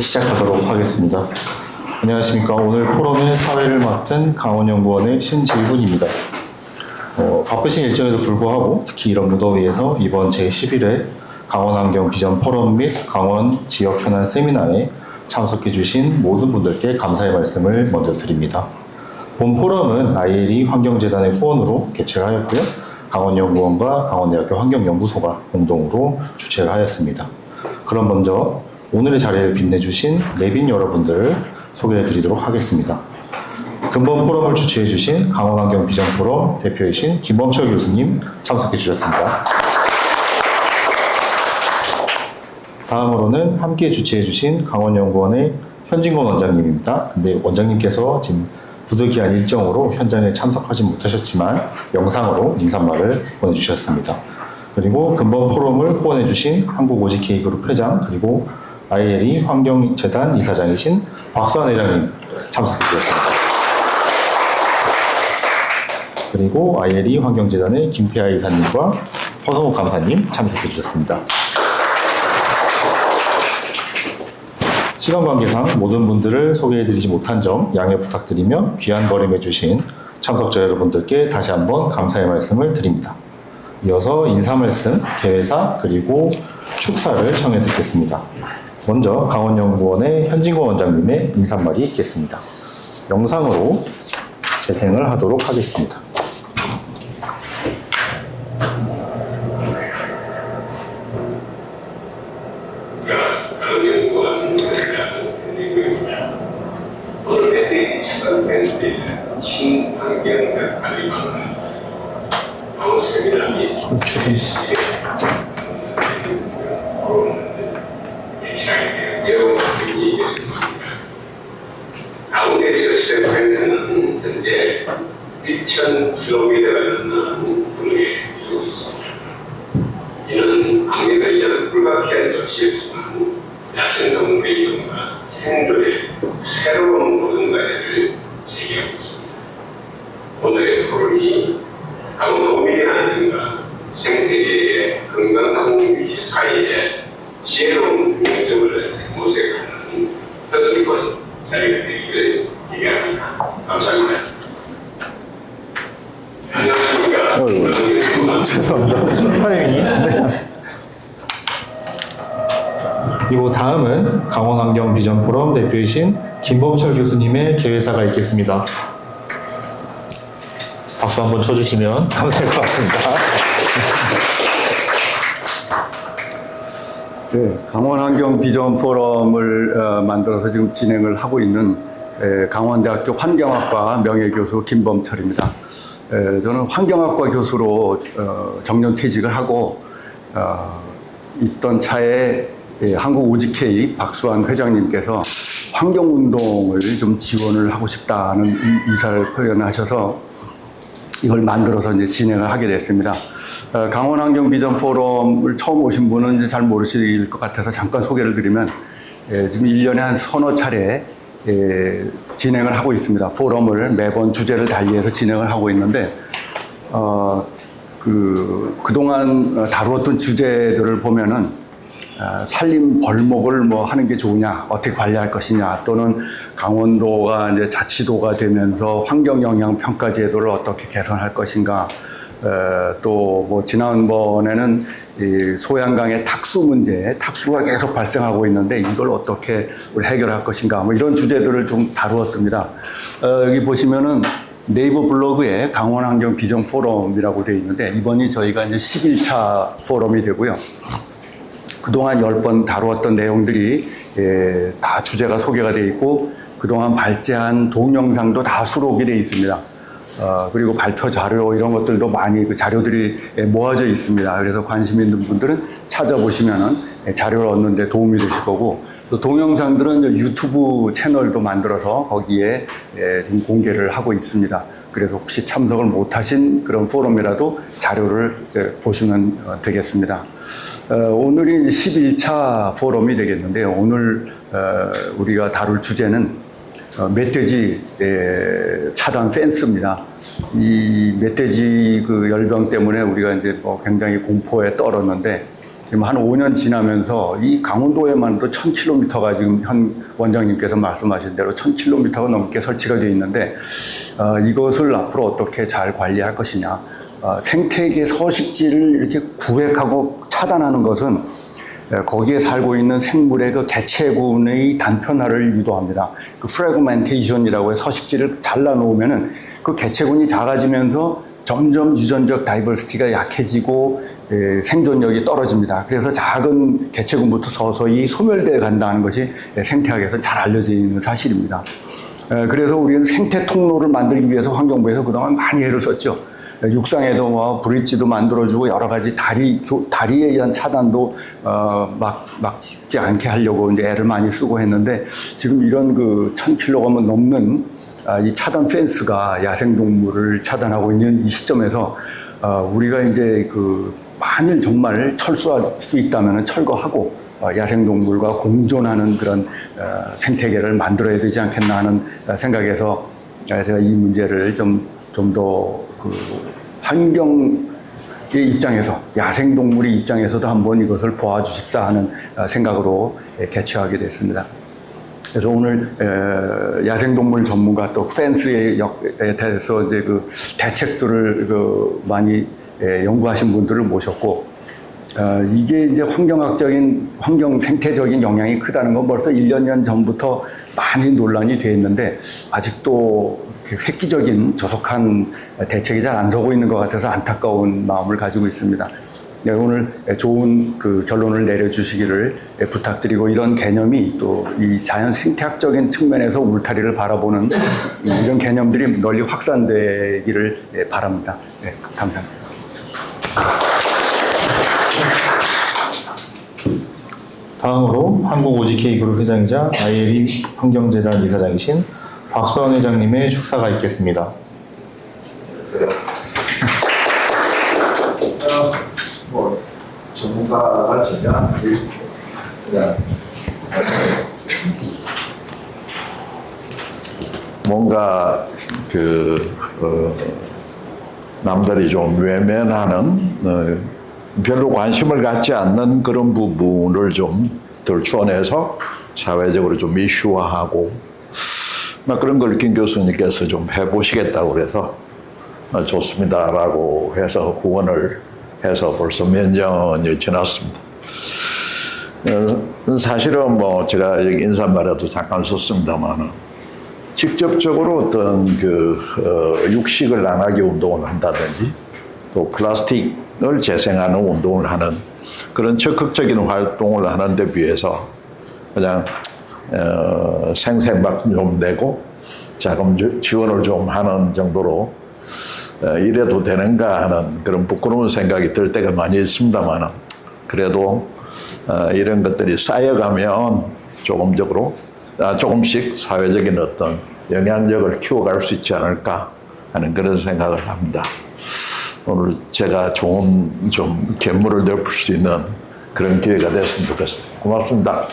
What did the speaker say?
시작하도록 하겠습니다. 안녕하십니까. 오늘 포럼의 사회를 맡은 강원연구원의 신재훈입니다. 어, 바쁘신 일정에도 불구하고 특히 이런 무더위에서 이번 제11회 강원환경 비전 포럼 및 강원 지역 현안 세미나에 참석해 주신 모든 분들께 감사의 말씀을 먼저 드립니다. 본 포럼은 ILE 환경재단의 후원으로 개최를 하였고요. 강원연구원과 강원대학교 환경연구소가 공동으로 주최를 하였습니다. 그럼 먼저 오늘의 자리를 빛내주신 내빈 여러분들을 소개해 드리도록 하겠습니다. 근본 포럼을 주최해 주신 강원환경 비전 포럼 대표이신 김범철 교수님 참석해 주셨습니다. 다음으로는 함께 주최해 주신 강원연구원의 현진건 원장님입니다. 근데 원장님께서 지금 부득이한 일정으로 현장에 참석하지 못하셨지만 영상으로 인사말을 보내주셨습니다. 그리고 근본 포럼을 후원해 주신 한국오지케이그룹 회장 그리고 ILE 환경재단 이사장이신 박수환 회장님 참석해 주셨습니다. 그리고 ILE 환경재단의 김태아 이사님과 허성욱 감사님 참석해 주셨습니다. 시간 관계상 모든 분들을 소개해드리지 못한 점 양해 부탁드리며 귀한 거림해주신 참석자 여러분들께 다시 한번 감사의 말씀을 드립니다. 이어서 인사 말씀, 개회사 그리고 축사를 청해 듣겠습니다. 먼저 강원연구원의 현진권 원장님의 인사말이 있겠습니다. 영상으로 재생을 하도록 하겠습니다. 차단된 신환경과 관리망은 및 여러 분이 있습니다. 가운데서 시작해서는 현재 1,000km가 넘는 분에 이루고 있습니다. 이는 방해가 이전 불가피한 것이었지만 야생동물의 이동과 생존의 새로운 모든 과제를 제기하고 있습니다. 오늘의 포럼이 강원 도민의 안전과 생태계의 건강성 유지 사이에 지혜로운 균형점을 모색하는 뜻깊은 자리가 되기를 기대합니다. 감사합니다. 안녕하십니까. 죄송합니다. 타이밍이. 네. 그리고 다음은 강원환경 비전 포럼 대표이신 김범철 교수님의 개회사가 있겠습니다. 박수 한번 쳐주시면 감사할 것 같습니다. 네, 강원환경 비전 포럼을 어, 만들어서 지금 진행을 하고 있는 에, 강원대학교 환경학과 명예교수 김범철입니다. 에, 저는 환경학과 교수로 어, 정년 퇴직을 하고 어, 있던 차에 예, 한국 오지케이 박수환 회장님께서 환경운동을 좀 지원을 하고 싶다는 이- 의사를 표현하셔서 이걸 만들어서 이제 진행을 하게 됐습니다. 어, 강원 환경 비전 포럼을 처음 오신 분은 이제 잘 모르실 것 같아서 잠깐 소개를 드리면 예, 지금 1년에 한 서너 차례 예, 진행을 하고 있습니다. 포럼을 매번 주제를 달리해서 진행을 하고 있는데 어, 그, 그동안 다루었던 주제들을 보면은 아, 산림 벌목을 뭐 하는 게 좋으냐, 어떻게 관리할 것이냐, 또는 강원도가 이제 자치도가 되면서 환경 영향 평가 제도를 어떻게 개선할 것인가, 또 뭐 지난번에는 이 소양강의 탁수 문제, 탁수가 계속 발생하고 있는데 이걸 어떻게 우리 해결할 것인가, 뭐 이런 주제들을 좀 다루었습니다. 어, 여기 보시면은 네이버 블로그에 강원환경 비전 포럼이라고 되어 있는데 이번이 저희가 이제 11차 포럼이 되고요. 그동안 10번 다루었던 내용들이 예, 다 주제가 소개가 되어 있고 그동안 발제한 동영상도 다 수록이 되어 있습니다. 어, 그리고 발표 자료 이런 것들도 많이 그 자료들이 예, 모아져 있습니다. 그래서 관심 있는 분들은 찾아보시면은 예, 자료를 얻는데 도움이 되실 거고 또 동영상들은 유튜브 채널도 만들어서 거기에 예, 지금 공개를 하고 있습니다. 그래서 혹시 참석을 못하신 그런 포럼이라도 자료를 보시면 어, 되겠습니다. 어, 오늘이 11차 포럼이 되겠는데요. 오늘 어, 우리가 다룰 주제는 어, 멧돼지 에, 차단 펜스입니다. 이 멧돼지 그 열병 때문에 우리가 이제 뭐 굉장히 공포에 떨었는데 지금 한 5년 지나면서 이 강원도에만도 1000km가 지금 현 원장님께서 말씀하신 대로 1000km가 넘게 설치가 되어 있는데 어, 이것을 앞으로 어떻게 잘 관리할 것이냐. 어, 생태계 서식지를 이렇게 구획하고 차단하는 것은 에, 거기에 살고 있는 생물의 그 개체군의 단편화를 유도합니다. 그 프래그멘테이션이라고 해서 서식지를 잘라놓으면은 그 개체군이 작아지면서 점점 유전적 다이버시티가 약해지고 에, 생존력이 떨어집니다. 그래서 작은 개체군부터 서서히 소멸되어 간다는 것이 에, 생태학에서 잘 알려져 있는 사실입니다. 에, 그래서 우리는 생태 통로를 만들기 위해서 환경부에서 그동안 많이 애를 썼죠. 육상에도 뭐 브릿지도 만들어주고 여러 가지 다리 교- 다리에 의한 차단도 어막 막지 않게 하려고 이제 애를 많이 쓰고 했는데 지금 이런 그 1000km 넘는 아, 이 차단 펜스가 야생 동물을 차단하고 있는 이 시점에서 어, 우리가 이제 그 만일 정말 철수할 수 있다면 철거하고 어, 야생동물과 공존하는 그런 어, 생태계를 만들어야 되지 않겠나 하는 어, 생각에서 어, 제가 이 문제를 좀 좀 더 그 환경 의 입장에서 야생동물의 입장에서도 한번 이것을 도와주십사 하는 어, 생각으로 예, 개최하게 됐습니다. 그래서 오늘 에, 야생동물 전문가 또 펜스의 역에 대해서 이제 그 대책들을 그 많이 에, 연구하신 분들을 모셨고 어, 이게 이제 환경학적인 환경 생태적인 영향이 크다는 건 벌써 1, 년 전부터 많이 논란이 돼 있는데 아직도 그 획기적인 조속한 대책이 잘 안 서고 있는 것 같아서 안타까운 마음을 가지고 있습니다. 네, 오늘 좋은 그 결론을 내려주시기를 부탁드리고 이런 개념이 또 이 자연 생태학적인 측면에서 울타리를 바라보는 이런 개념들이 널리 확산되기를 예, 바랍니다. 네, 감사합니다. 다음으로 한국 오지케이 그룹 회장이자 ILE 환경재단 이사장이신 박수환 회장님의 축사가 있겠습니다. 전문가가 진짜 그냥 뭔가 그 어, 남들이 좀 외면하는 어, 별로 관심을 갖지 않는 그런 부분을 좀 들춰내서 사회적으로 좀 이슈화하고 막 그런 걸 김 교수님께서 좀 해보시겠다고 그래서 어, 좋습니다라고 해서 후원을 해서 벌써 몇 년이 지났습니다. 어, 사실은 뭐 제가 인사말에도 잠깐 썼습니다만은 직접적으로 어떤 그 어, 육식을 안 하기 운동을 한다든지 또 플라스틱을 재생하는 운동을 하는 그런 적극적인 활동을 하는 데 비해서 그냥 어, 생생박 좀 내고 자금 지- 지원을 좀 하는 정도로 어, 이래도 되는가 하는 그런 부끄러운 생각이 들 때가 많이 있습니다만은 그래도 어, 이런 것들이 쌓여가면 조금적으로 아, 조금씩 사회적인 어떤 영향력을 키워갈 수 있지 않을까 하는 그런 생각을 합니다. 오늘 제가 좋은 좀 견물을 넓힐 수 있는 그런 기회가 됐으면 좋겠습니다. 고맙습니다.